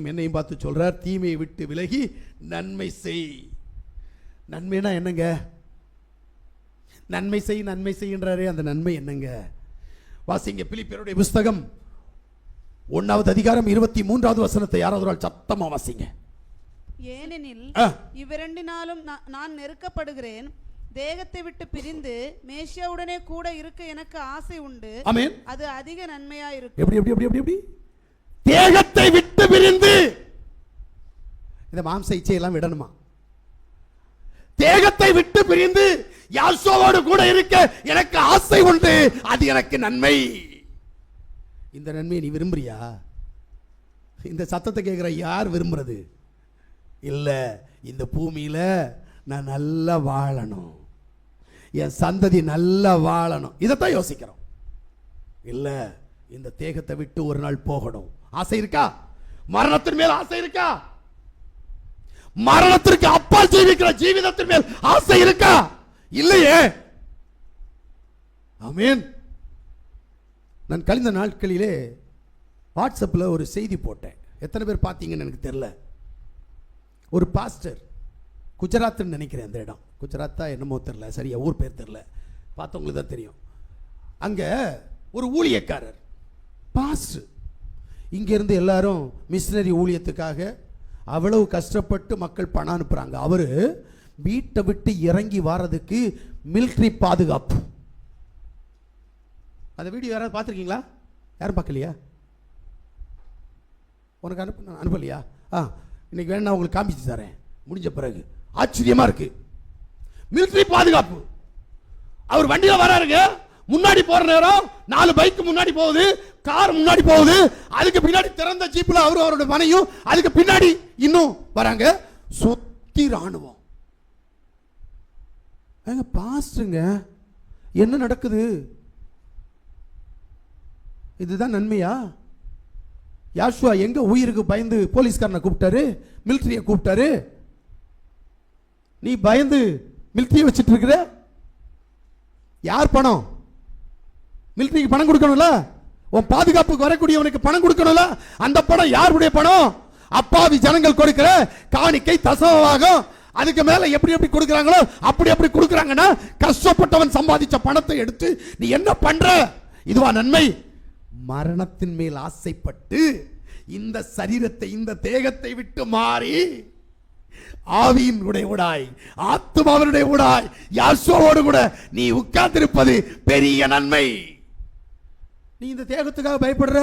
உங்களையும் என்னையும் பார்த்து சொல்றார் தீமையை விட்டு விலகி நன்மை செய். நன்மைனா என்னங்க? நன்மை செய் நன்மை செய்கின்றாரே அந்த நன்மை என்னங்க? வாசிங்க பிலிப்பியருடைய புஸ்தகம் ஒன்னாவது அதிகாரம் இருபத்தி மூன்றாவது வசனத்தை யாராவது ஒரு ஆள் சத்தமா வாசிங்க. ஏனெனில் ஆ. இவ்விரண்டினாலும் நா- நான் நெருக்கப்படுகிறேன். தேகத்தை விட்டு பிரிந்து மேஷியாவுடனே கூட இருக்க எனக்கு ஆசை உண்டு. அது அதிக நன்மையா இருக்கும். எப்படி எப்படி எப்படி எப்படி? தேகத்தை விட்டு பிரிந்து இந்த மாம்ச இச்சையெல்லாம் விடணுமா? தேகத்தை விட்டு பிரிந்து யாசோவோடு கூட இருக்க எனக்கு ஆசை உண்டு. அது எனக்கு நன்மை. இந்த நன்மையை நீ விரும்புறியா? இந்த சத்தத்தை கேட்குற யார் விரும்புறது? இல்லை இந்த பூமியில நான் நல்லா வாழணும். என் சந்ததி நல்லா வாழணும். இதைத்தான் யோசிக்கிறோம். இல்லை இந்த தேகத்தை விட்டு ஒரு நாள் போகணும். ஆசை இருக்கா? மரணத்தின் மேல் ஆசை இருக்கா? மரணத்திற்கு அப்பால் ஜீவிக்கிற ஜீவிதத்தின் மேல் ஆசை இருக்கா? இல்லையே. அமீன் நான் கழிந்த நாட்களிலே வாட்ஸ்அப்பில் ஒரு செய்தி போட்டேன். எத்தனை பேர் பார்த்தீங்கன்னு எனக்கு தெரில. ஒரு பாஸ்டர் குஜராத்னு நினைக்கிறேன் அந்த இடம். குஜராத்தா என்னமோ தெரில. சரியா ஊர் பேர் தெரில. பார்த்தவங்களுக்கு தான் தெரியும். அங்கே ஒரு ஊழியக்காரர் பாஸ்டர் இங்கேருந்து எல்லாரும் மிஷினரி ஊழியத்துக்காக அவ்வளவு கஷ்டப்பட்டு மக்கள் பணம் அனுப்புகிறாங்க அவர் வீட்டை விட்டு இறங்கி வர்றதுக்கு மிலிட்ரி பாதுகாப்பு. அந்த வீடியோ யாராவது பார்த்துருக்கீங்களா? யாரும் பார்க்கலையா? உனக்கு அனுப்ப அனுப்பலையா? ஆ இன்னைக்கு வேணா உங்களுக்கு காமிச்சு தரேன். முடிஞ்ச பிறகு. ஆச்சரியமாக இருக்குது மிலிட்ரி பாதுகாப்பு. அவர் வண்டியில் வராருங்க. முன்னாடி போற நேரம் நாலு பைக் முன்னாடி போகுது கார் முன்னாடி போகுது. அதுக்கு பின்னாடி திறந்த ஜீப்ல அவரும் அவரோட மனையும் அதுக்கு பின்னாடி இன்னும் வராங்க. சுத்தி ராணுவம். ஏங்க பாஸ்டுங்க. என்ன நடக்குது? இதுதான் நன்மையா? யாஷுவா எங்க உயிருக்கு பயந்து போலீஸ்காரனை கூப்பிட்டாரு? மிலிட்டரியை கூப்பிட்டாரு? நீ பயந்து மிலிட்டரியை வச்சுட்டு இருக்கிற? யார் பணம்? மிலிட்ரிக்கு பணம் கொடுக்கணும்ல? உன் பாதுகாப்புக்கு வரக்கூடியவனுக்கு பணம் கொடுக்கணும்ல? அந்த பணம் யாருடைய பணம்? அப்பாவி ஜனங்கள் கொடுக்கிற காணிக்கை தசவாகும் அதுக்கு மேல எப்படி எப்படி கொடுக்கறாங்களோ அப்படி அப்படி கொடுக்கறாங்கன்னா கஷ்டப்பட்டவன் சம்பாதிச்ச பணத்தை எடுத்து நீ என்ன பண்ற? இதுவா நன்மை. மரணத்தின் மேல் ஆசைப்பட்டு இந்த சரீரத்தை இந்த தேகத்தை விட்டு மாறி ஆவியினுடைய உடாய் ஆத்மாவினுடைய உடாய் யாசோவோடு கூட நீ உட்கார்ந்திருப்பது பெரிய நன்மை. நீ இந்த தேகத்துக்காக பயப்படுற?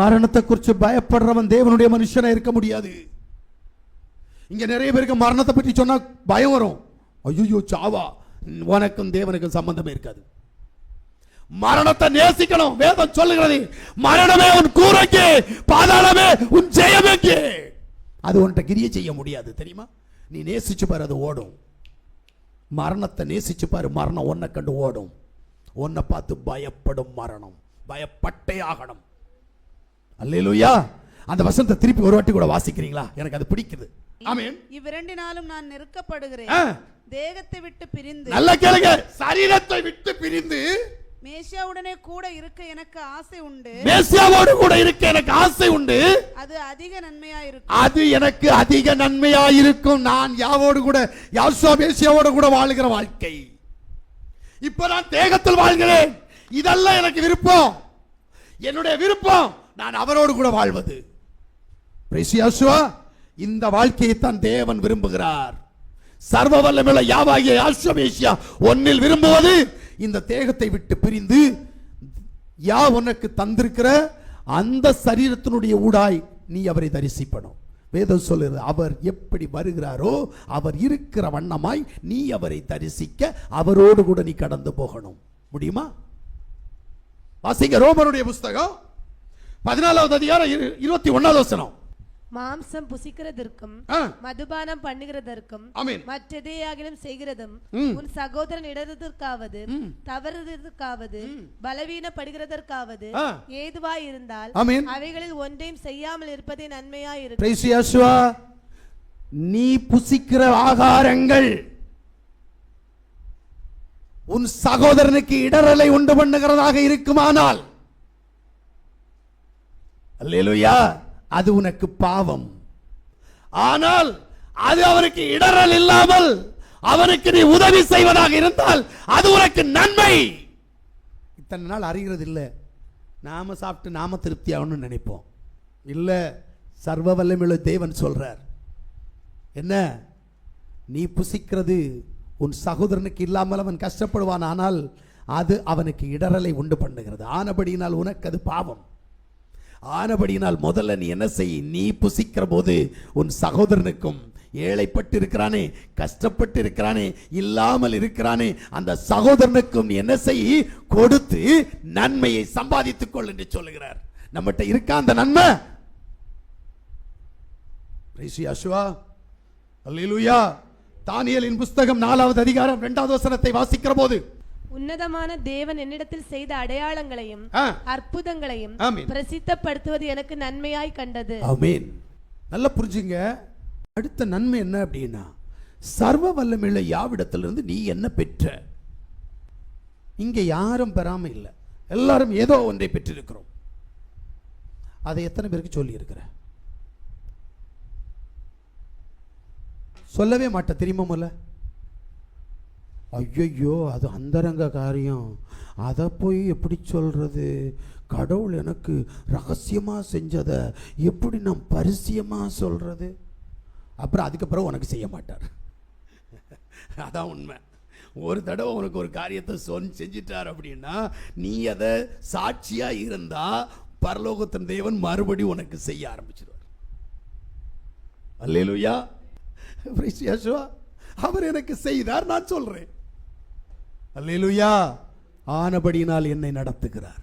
மரணத்தை குறித்து பயப்படுறவன் தேவனுடைய மனுஷனாக இருக்க முடியாது. இங்கே நிறைய பேருக்கு மரணத்தை பற்றி சொன்னால் பயம் வரும். ஐயோ சாவா. உனக்கும் தேவனுக்கும் சம்பந்தமே இருக்காது. மரணத்தை நேசிக்கணும். வேதம் சொல்லுகிறது மரணமே உன் கூரைக்கு பாதாளமே உன் ஜெயமேக்கு. அது உன்கிட்ட கிரிய செய்ய முடியாது தெரியுமா? நீ நேசிச்சு பாரு அது ஓடும். மரணத்தை நேசிச்சு பாரு மரணம் ஒன்றை கண்டு ஓடும். உன்னை பார்த்து பயப்படும் மரணம். பயப்பட்டே ஆகணும். அல்லேலூயா. அந்த வசனத்தை திருப்பி ஒரு வாட்டி கூட வாசிக்கிறீங்களா? எனக்கு அது பிடிக்குது. ஆமென். இவ்விரண்டினாலும் நான் நெருக்கப்படுகிறேன். தேகத்தை விட்டு பிரிந்து நல்லா கேளுங்க. சரீரத்தை விட்டு பிரிந்து மேஷியாவுடனே கூட இருக்க எனக்கு ஆசை உண்டு. மேசியாவோடு கூட இருக்க எனக்கு ஆசை உண்டு. அது அதிக நன்மையா இருக்கும். அது எனக்கு அதிக நன்மையா இருக்கும். நான் யாவோடு கூட யாசுவா மேசியாவோடு கூட வாழுகிற வாழ்க்கை. இப்போ நான் தேகத்தில் வாழ்கிறேன். இதெல்லாம் எனக்கு விருப்பம். என்னுடைய விருப்பம் நான் அவரோடு கூட வாழ்வது. இந்த வாழ்க்கையை தான் தேவன் விரும்புகிறார். சர்வ வல்லமையுள்ள யாவாகிய ஆசிரமேசியா ஒன்னில் விரும்புவது இந்த தேகத்தை விட்டு பிரிந்து யா உனக்கு தந்திருக்கிற அந்த சரீரத்தினுடைய ஊடாய் நீ அவரை தரிசிப்பணும். வேதம் சொல்லுது அவர் எப்படி வருகிறாரோ அவர் இருக்கிற வண்ணமாய் நீ அவரை தரிசிக்க அவரோடு கூட நீ கடந்து போகணும். முடியுமா? வாசிங்க ரோமருடைய புஸ்தகம் பதினாலாவது அதிகாரம் இரு- இருபத்தி ஒன்னாவது வசனம். மாம்சம் புசிக்கிறதற்கும் மதுபானம் பண்ணுகிறதற்கும் மற்றெதையாகிலும் செய்கிறதும். உன் சகோதரன் இடறதற்காவது தவறுதற்காவது பலவீனப்படுகிறதற்காவது ஆ. ஏதுவாய் இருந்தால் அவைகளில் ஒன்றையும் செய்யாமல் இருப்பதே நன்மையா இருக்கும். நீ புசிக்கிற ஆகாரங்கள் உன் சகோதரனுக்கு இடரலை உண்டு பண்ணுகிறதாக இருக்குமானால் அல்லேலூயா. அது உனக்கு பாவம். ஆனால் அது அவருக்கு இடரல் இல்லாமல் அவனுக்கு நீ உதவி செய்வதாக இருந்தால் அது உனக்கு நன்மை. இத்தனை நாள் அறிகிறது இல்லை. நாம சாப்பிட்டு நாம திருப்தி ஆகணும்னு நினைப்போம். இல்லை சர்வ வல்லமிழ தேவன் சொல்றார். என்ன? நீ புசிக்கிறது உன் சகோதரனுக்கு இல்லாமல் அவன் கஷ்டப்படுவான் ஆனால் அது அவனுக்கு இடரலை உண்டு பண்ணுகிறது. ஆனபடியினால் உனக்கு அது பாவம். ஆனபடியினால் முதல்ல நீ என்ன செய்? நீ புசிக்கிற போது உன் சகோதரனுக்கும் ஏழைப்பட்டு இருக்கிறானே கஷ்டப்பட்டு இருக்கிறானே இல்லாமல் இருக்கிறானே அந்த சகோதரனுக்கும் நீ என்ன செய்? கொடுத்து நன்மையை சம்பாதித்துக் கொள் என்று சொல்லுகிறார். நம்மகிட்ட இருக்கா அந்த நன்மை? Praise you, புஸ்தகம் நாலாவது அதிகாரம் இரண்டாவது வசனத்தை வாசிக்கிற போது உன்னதமான தேவன் என்னிடத்தில் செய்த அடையாளங்களையும் அற்புதங்களையும். பிரசித்தப்படுத்துவது எனக்கு நன்மையாய் கண்டது. ஆமென். நல்லா புரிஞ்சுங்க. அடுத்த நன்மை என்ன அப்படின்னா சர்வ வல்லமையுள்ள யாவிடத்திலிருந்து நீ என்ன பெற்ற? இங்க யாரும் பெறாம இல்லை. எல்லாரும் ஏதோ ஒன்றை பெற்றிருக்கிறோம். அதை எத்தனை பேருக்கு சொல்லி இருக்கிற சொல்லவே மாட்டேன். தெரியுமா முதல்ல? ஐயையோ அது அந்தரங்க காரியம். அதை போய் எப்படி சொல்கிறது கடவுள் எனக்கு ரகசியமாக செஞ்சதை எப்படி நான் பரிசியமாக சொல்கிறது அப்புறம் அதுக்கப்புறம் உனக்கு செய்ய மாட்டார். அதான் உண்மை. ஒரு தடவை உனக்கு ஒரு காரியத்தை சொன் செஞ்சிட்டார் அப்படின்னா நீ அதை சாட்சியாக இருந்தால் பரலோகத்தின் தேவன் மறுபடியும் உனக்கு செய்ய ஆரம்பிச்சிருவார். அல்லேலுயா. Praise அவர் எனக்கு செய்தார் நான் சொல்கிறேன் அல்லேலுயா. ஆனபடியினால் என்னை நடத்துகிறார்.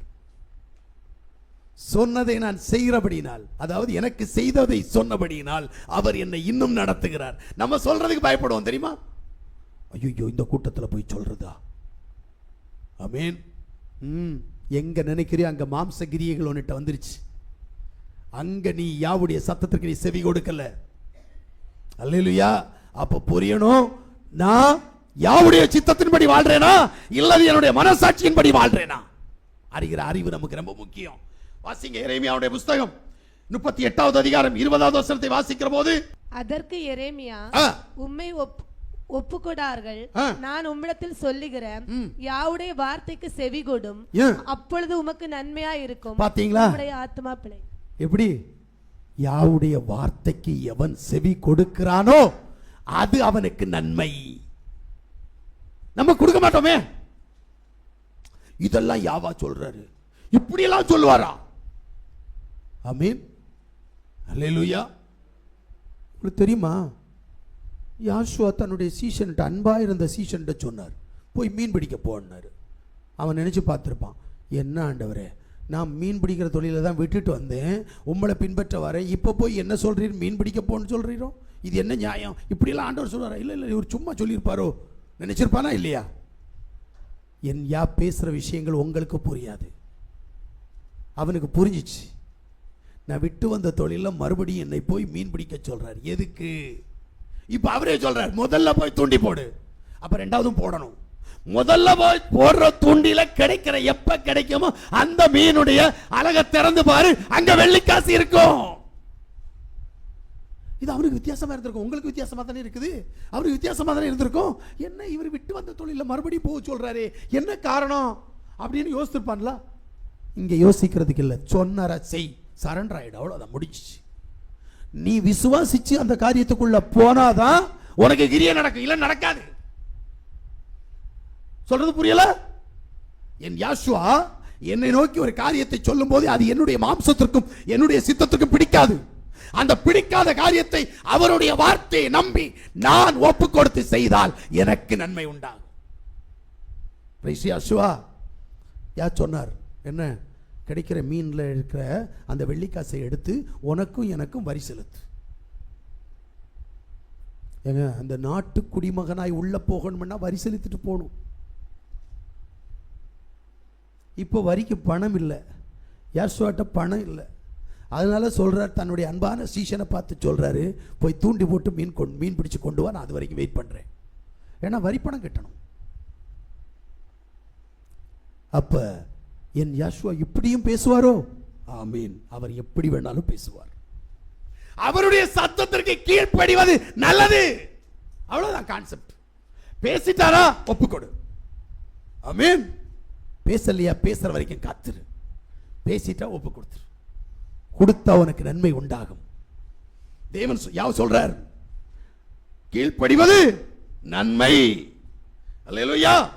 சொன்னதை நான் செய்கிறபடியினால் அதாவது எனக்கு செய்ததை சொன்னபடியினால் அவர் என்னை இன்னும் நடத்துகிறார். நம்ம சொல்றதுக்கு பயப்படுவோம் தெரியுமா? ஐயோ இந்த கூட்டத்தில் போய் சொல்றதா? அமேன் ம் எங்க நினைக்கிறியோ அங்க மாம்ச கிரியைகள் உன்னிட்ட வந்துருச்சு. அங்க நீ யாவுடைய சத்தத்திற்கு நீ செவி கொடுக்கல. அல்லேலூயா அப்ப புரியணும். நான் யாவுடைய சித்தத்தின்படி வாழ்றேனா? இல்லது என்னுடைய மனசாட்சியின்படி வாழ்றேனா? அறிகிற அறிவு நமக்கு ரொம்ப முக்கியம். வாசிங்க எரேமியாவுடைய புஸ்தகம். முப்பத்தி எட்டாவது அதிகாரம் இருபதாவது வசனத்தை வாசிக்கிற போது அதற்கு எரேமியா ஒப் ஒப்புக்கொடார்கள். நான் உம்மிடத்தில் சொல்லுகிற யாவுடைய வார்த்தைக்கு செவி கொடும்? அப்பொழுது உமக்கு நன்மையா இருக்கும் பாத்தீங்களா ஆத்மா பிழை எப்படி? யாவுடைய வார்த்தைக்கு எவன் செவி கொடுக்கிறானோ அது அவனுக்கு நன்மை. நம்ம கொடுக்க மாட்டோமே. இதெல்லாம் யாவா சொல்றாரு? இப்படியெல்லாம் சொல்லுவாரா? அமீன் அல்லேலூயா உங்களுக்கு தெரியுமா? யாஷுவா தன்னுடைய சீசன்ட்ட அன்பா இருந்த சீசன்ட்ட சொன்னார். போய் மீன் பிடிக்க போனாரு அவன் நினச்சி பார்த்துருப்பான் என்ன ஆண்டவரே நான் மீன் பிடிக்கிற தொழிலை தான் விட்டுட்டு வந்தேன். உங்களை பின்பற்ற வரேன் இப்போ போய் என்ன சொல்கிறீர் மீன் பிடிக்க போன்னு சொல்கிறீரோ இது என்ன நியாயம்? இப்படியெல்லாம் ஆண்டவர் சொல்றாரா? இல்லை இல்லை இவர் சும்மா சொல்லியிருப்பாரோ? நினைச்சிருப்பானா இல்லையா? என் யா பேசுகிற விஷயங்கள் உங்களுக்கு புரியாது. அவனுக்கு புரிஞ்சிச்சு. நான் விட்டு வந்த தொழிலில் மறுபடியும் என்னை போய் மீன் பிடிக்க சொல்கிறார் எதுக்கு? இப்போ அவரே சொல்கிறார் முதல்ல போய் தூண்டி போடு. அப்போ ரெண்டாவதும் போடணும். முதல்ல போய் போடுற தூண்டில கிடைக்கிற எப்ப கிடைக்குமோ அந்த மீனுடைய அழக திறந்து பாரு அங்க வெள்ளிக்காசு இருக்கும். இது அவருக்கு வித்தியாசமாக இருந்திருக்கும். உங்களுக்கு வித்தியாசமாக தானே இருக்குது? அவருக்கு வித்தியாசமாக தானே இருந்திருக்கும். என்ன இவர் விட்டு வந்த தொழிலில் மறுபடியும் போக சொல்கிறாரு என்ன காரணம்? அப்படின்னு யோசிச்சிருப்பான்ல இங்கே யோசிக்கிறதுக்கு இல்லை. சொன்னர செய். சரண்டர் அவ்வளோ அதை முடிச்சு நீ விசுவாசிச்சு அந்த காரியத்துக்குள்ள போனாதான் உனக்கு கிரிய நடக்கும். இல்லை நடக்காது. சொல்றது புரியல? என் யாஷுவா என்னை நோக்கி ஒரு காரியத்தை சொல்லும் போது அது என்னுடைய மாம்சத்திற்கும் என்னுடைய சித்தத்திற்கும் பிடிக்காது. அந்த பிடிக்காத காரியத்தை அவருடைய வார்த்தையை நம்பி நான் ஒப்பு கொடுத்து செய்தால் எனக்கு நன்மை உண்டாகும். Praise யார் சொன்னார்? என்ன? கிடைக்கிற மீன்ல இருக்கிற அந்த வெள்ளிக்காசை எடுத்து உனக்கும் எனக்கும் வரி செலுத்து. ஏங்க அந்த நாட்டு குடிமகனாய் உள்ள போகணும்னா வரி செலுத்திட்டு போகணும். இப்போ வரிக்கு பணம் இல்லை. யாசுவாட்ட பணம் இல்லை? அதனால் சொல்கிறார் தன்னுடைய அன்பான சீசனை பார்த்து சொல்கிறாரு போய் தூண்டி போட்டு மீன் கொண்டு மீன் பிடிச்சி கொண்டு வா நான் அது வரைக்கும் வெயிட் பண்ணுறேன் ஏன்னா வரிப்பணம் கட்டணும். அப்போ என் யாஷ்வா இப்படியும் பேசுவாரோ? ஆமீன். அவர் எப்படி வேணாலும் பேசுவார். அவருடைய சத்தத்திற்கு கீழ்ப்படிவது நல்லது. அவ்வளோதான் கான்செப்ட் பேசிட்டாரா? ஒப்புக்கொடு. ஆமீன். பேசலையா? பேசுகிற வரைக்கும் காத்துரு. பேசிட்டா ஒப்பு கொடுத்துரு. கொடுத்தா உனக்கு நன்மை உண்டாகும். தேவன் யாவ சொல்றார்? கீழ்ப்படிவது நன்மை. அல்லையா